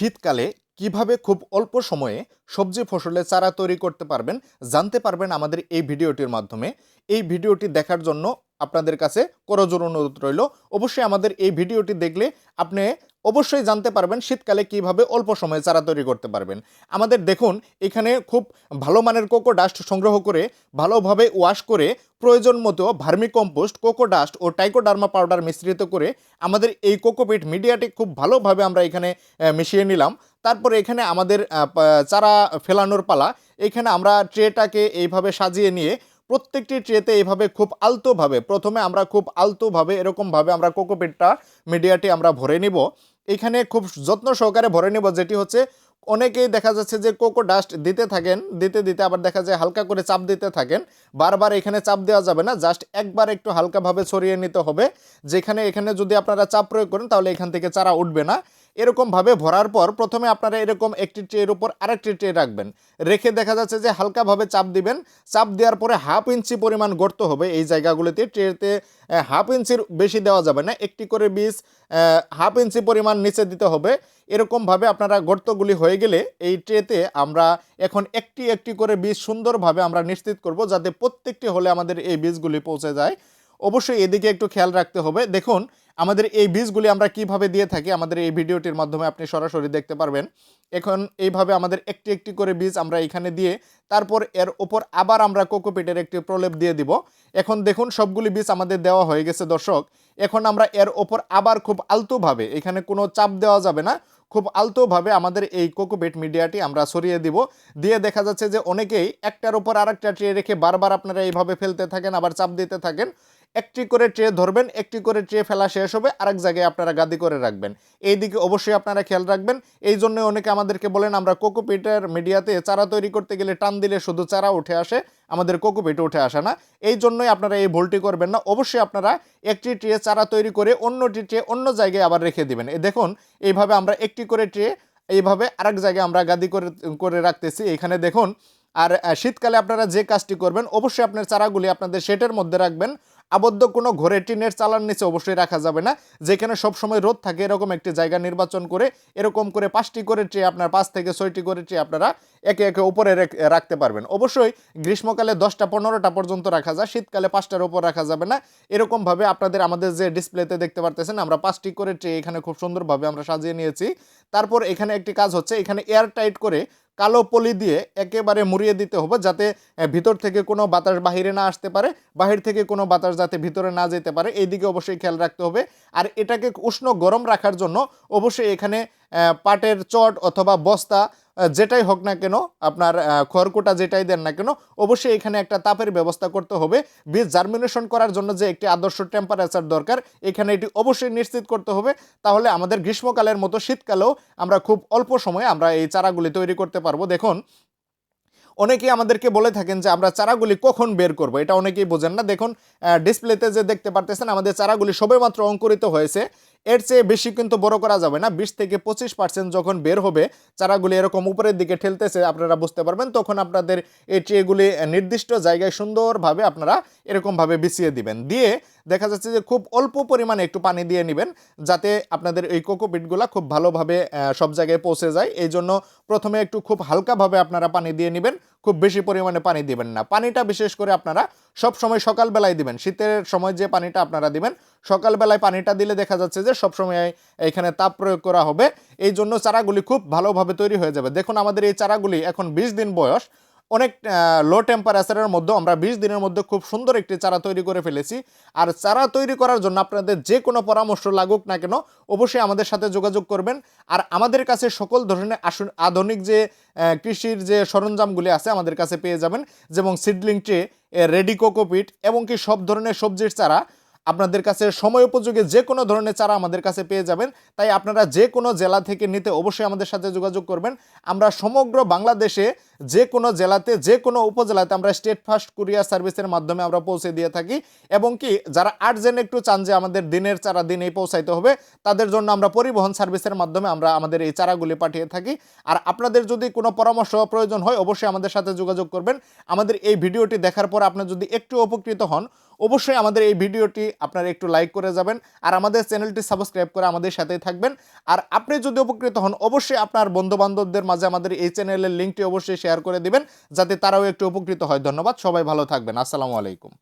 শীতকালে কীভাবে খুব অল্প সময়ে সবজি ফসলে চারা তৈরি করতে পারবেন, জানতে পারবেন আমাদের এই ভিডিওটির মাধ্যমে। এই ভিডিওটি দেখার জন্য আপনাদের কাছে করজোর অনুরোধ রইল। অবশ্যই আমাদের এই ভিডিওটি দেখলে আপনি অবশ্যই জানতে পারবেন শীতকালে কীভাবে অল্প সময়ে চারা তৈরি করতে পারবেন। আমাদের দেখুন, এখানে খুব ভালো মানের কোকো ডাস্ট সংগ্রহ করে, ভালোভাবে ওয়াশ করে, প্রয়োজন মতো ভার্মি কম্পোস্ট, কোকো ডাস্ট ও টাইকোডার্মা পাউডার মিশ্রিত করে আমাদের এই কোকোপিট মিডিয়াটি খুব ভালোভাবে আমরা এখানে মিশিয়ে নিলাম। তারপরে এখানে আমাদের চারা ফেলানোর পালা, এখানে আমরা ট্রেটাকে এইভাবে সাজিয়ে নিয়ে প্রত্যেকটি ট্রেতে এইভাবে খুব আলতোভাবে, প্রথমে আমরা খুব আলতোভাবে এরকমভাবে আমরা কোকোপিটটা মিডিয়াটি আমরা ভরে নিব। এখানে খুব যত্ন সহকারে ভরে নেব, যেটি হচ্ছে অনেকেই দেখা যাচ্ছে যে কোকো ডাস্ট দিতে থাকেন, দিতে দিতে আবার দেখা যায় হালকা করে চাপ দিতে থাকেন। বারবার এখানে চাপ দেওয়া যাবে না, জাস্ট একবার একটু হালকাভাবে ছড়িয়ে নিতে হবে। যেখানে, এখানে যদি আপনারা চাপ প্রয়োগ করেন তাহলে এখান থেকে চারা উঠবে না। এরকমভাবে ভরার পর প্রথমে আপনারা এরকম একটি ট্রের উপর আরেকটি ট্রে রাখবেন। রেখে দেখা যাচ্ছে যে হালকাভাবে চাপ দিবেন। চাপ দেওয়ার পরে হাফ ইঞ্চি পরিমাণ গর্ত হবে এই জায়গাগুলিতে। ট্রেতে হাফ ইঞ্চির বেশি দেওয়া যাবে না। একটি করে বীজ হাফ ইঞ্চি পরিমাণ নিচে দিতে হবে। এরকমভাবে আপনারা গর্তগুলি হয়ে গেলে এই ট্রেতে আমরা এখন একটি একটি করে বীজ সুন্দরভাবে আমরা নিশ্চিত করব যাতে প্রত্যেকটি হলে আমাদের এই বীজগুলি পৌঁছে যায়। অবশ্যই এদিকে একটু খেয়াল রাখতে হবে। দেখুন আমাদের এই বীজগুলি আমরা কীভাবে দিয়ে থাকি, আমাদের এই ভিডিওটির মাধ্যমে আপনি সরাসরি দেখতে পারবেন। এখন এইভাবে আমাদের একটি একটি করে বীজ আমরা এখানে দিয়ে, তারপর এর ওপর আবার আমরা কোকোপিটের একটি প্রলেপ দিয়ে দিব। এখন দেখুন, সবগুলি বীজ আমাদের দেওয়া হয়ে গেছে, দর্শক। এখন আমরা এর ওপর আবার খুব আলতোভাবে, এখানে কোনো চাপ দেওয়া যাবে না, খুব আলতোভাবে আমাদের এই কোকোপিট মিডিয়াটি আমরা সরিয়ে দিব। দিয়ে দেখা যাচ্ছে যে অনেকেই একটার উপর আরেকটা ট্রে রেখে বারবার আপনারা এইভাবে ফেলতে থাকেন, আবার চাপ দিতে থাকেন। একটি করে ট্রে ধরবেন, একটি করে ট্রে ফেলা শেষ হবে, আরেক জায়গায় আপনারা গাদি করে রাখবেন। এই দিকে অবশ্যই আপনারা খেয়াল রাখবেন, এই জন্য অনেকে আমাদেরকে বলেন, আমরা কোকোপিটের মিডিয়াতে চারা তৈরি করতে গেলে টান দিলে শুধু চারা উঠে আসে, আমাদের কোকোপিটে উঠে আসে না। এই জন্যই আপনারা এই ভুলটি করবেন না, অবশ্যই আপনারা একটি ট্রে চারা তৈরি করে অন্যটি ট্রে অন্য জায়গায় আবার রেখে দিবেন। দেখুন, এইভাবে আমরা একটি করে ট্রে, এইভাবে আরেক জায়গায় আমরা গাদি করে করে রাখতেছি, এখানে দেখুন। আর শীতকালে আপনারা যে কাজটি করবেন, অবশ্যই আপনার চারাগুলি আপনাদের শেটের মধ্যে রাখবেন আবদ্ধ কোনো ঘরে টিনের চালার নিচে অবশ্যই রাখা যাবে না। যেখানে সবসময় রোদ থাকে এরকম একটি জায়গা নির্বাচন করে এরকম করে পাঁচটি করে ট্রে আপনার পাঁচ থেকে ছয়টি করে ট্রে আপনারা একে একে উপরে রেখ- রাখতে পারবেন। অবশ্যই গ্রীষ্মকালে দশটা পনেরোটা পর্যন্ত রাখা যায়, শীতকালে পাঁচটার উপর রাখা যাবে না। এরকমভাবে আপনাদের আমাদের যে ডিসপ্লেতে দেখতে পারতেছেন, আমরা পাঁচটি করে ট্রে এখানে খুব সুন্দরভাবে আমরা সাজিয়ে নিয়েছি। তারপর এখানে একটি কাজ হচ্ছে, এখানে এয়ার টাইট করে কালো পলি দিয়ে একেবারে মুড়িয়ে দিতে হবে যাতে ভিতর থেকে কোনো বাতাস বাহিরে না আসতে পারে, বাহির থেকে কোনো বাতাস যাতে ভিতরে না যেতে পারে এই দিকে অবশ্যই খেয়াল রাখতে হবে। আর এটাকে উষ্ণ গরম রাখার জন্য অবশ্যই এখানে পাটের চট অথবা বস্তা যেটাই হোক না কেন, আপনার খড়কুটা যেটাই দেন না কেন, অবশ্যই এখানে একটা তাপের ব্যবস্থা করতে হবে। বীজ জার্মিনেশন করার জন্য যে একটি আদর্শ টেম্পারেচার দরকার, এখানে এটি অবশ্যই নিশ্চিত করতে হবে। তাহলে আমাদের গ্রীষ্মকালের মতো শীতকালেও আমরা খুব অল্প সময়ে আমরা এই চারাগুলি তৈরি করতে পারব। দেখুন, অনেকেই আমাদেরকে বলে থাকেন যে আমরা চারাগুলি কখন বের করব, এটা অনেকেই বোঝেন না। দেখুন ডিসপ্লেতে যে দেখতে পারতেছেন, আমাদের চারাগুলি সবেমাত্র অঙ্কুরিত হয়েছে। এর চেয়ে বেশি কিন্তু বড় করা যাবে না। বিশ থেকে পঁচিশ পার্সেন্ট যখন বের হবে, চারাগুলি এরকম উপরের দিকে ঠেলতেছে, আপনারা বুঝতে পারবেন, তখন আপনাদের এই ট্রেগুলি নির্দিষ্ট জায়গায় সুন্দরভাবে আপনারা এরকমভাবে বিছিয়ে দিবেন। দিয়ে দেখা যাচ্ছে যে খুব অল্প পরিমাণে একটু পানি দিয়ে নেবেন, যাতে আপনাদের এই কোকোপিটগুলো খুব ভালোভাবে সব জায়গায় পৌঁছে যায়। এই জন্য প্রথমে একটু খুব হালকাভাবে আপনারা পানি দিয়ে নেবেন, খুব বেশি পরিমাণে পানি দিবেন না। পানিটা বিশেষ করে আপনারা সব সময় সকালবেলায় দিবেন, শীতের সময় যে পানিটা আপনারা দিবেন, সকালবেলায় পানিটা দিলে দেখা যাচ্ছে যে সবসময় এখানে তাপ প্রয়োগ করা হবে। এই জন্য চারাগুলি খুব ভালোভাবে তৈরি হয়ে যাবে। দেখুন, আমাদের এই চারাগুলি এখন বিশ দিন বয়স অনেক লো টেম্পারেচারের মধ্যে আমরা বিশ দিনের মধ্যে খুব সুন্দর একটি চারা তৈরি করে ফেলেছি। আর চারা তৈরি করার জন্য আপনাদের যে কোনো পরামর্শ লাগুক না কেন, অবশ্যই আমাদের সাথে যোগাযোগ করবেন। আর আমাদের কাছে সকল ধরনের আধুনিক যে কৃষির যে সরঞ্জামগুলি আছে আমাদের কাছে পেয়ে যাবেন, যেমন সিডলিং ট্রে রেডি কোকোপিট এবং কি সব ধরনের সবজির চারা। আপনাদের কাছে সময় উপযোগী যে কোনো ধরনের চারা আমাদের কাছে পেয়ে যাবেন। তাই আপনারা যে কোনো জেলা থেকে নিতে অবশ্যই আমাদের সাথে যোগাযোগ করবেন। আমরা সমগ্র বাংলাদেশে যে কোনো জেলাতে, যে কোনো উপজেলাতে আমরা স্টেট ফার্স্ট কুরিয়ার সার্ভিসের মাধ্যমে আমরা পৌঁছে দিয়ে থাকি এবং কি যারা আর্জেন্ট একটু চান যে আমাদের দিনের চারা দিনেই পৌঁছাইতে হবে, তাদের জন্য আমরা পরিবহন সার্ভিসের মাধ্যমে আমরা আমাদের এই চারাগুলি পাঠিয়ে থাকি। আর আপনাদের যদি কোনো পরামর্শ প্রয়োজন হয়, অবশ্যই আমাদের সাথে যোগাযোগ করবেন। আমাদের এই ভিডিওটি দেখার পর আপনার যদি একটু উপকৃত হন, অবশ্যই আমাদের এই ভিডিওটি আপনারা একটু লাইক করে যাবেন আর আমাদের চ্যানেলটি সাবস্ক্রাইব করে আমাদের সাথেই থাকবেন। আর আপনি যদি উপকৃত হন, অবশ্যই আপনার বন্ধুবান্ধবদের মাঝে আমাদের এই চ্যানেলের লিঙ্কটি অবশ্যই শেয়ার শেয়ার করে দিবেন যাতে তারাও একটু উপকৃত হয়। ধন্যবাদ সবাই ভালো থাকবেন। আসসালামু আলাইকুম।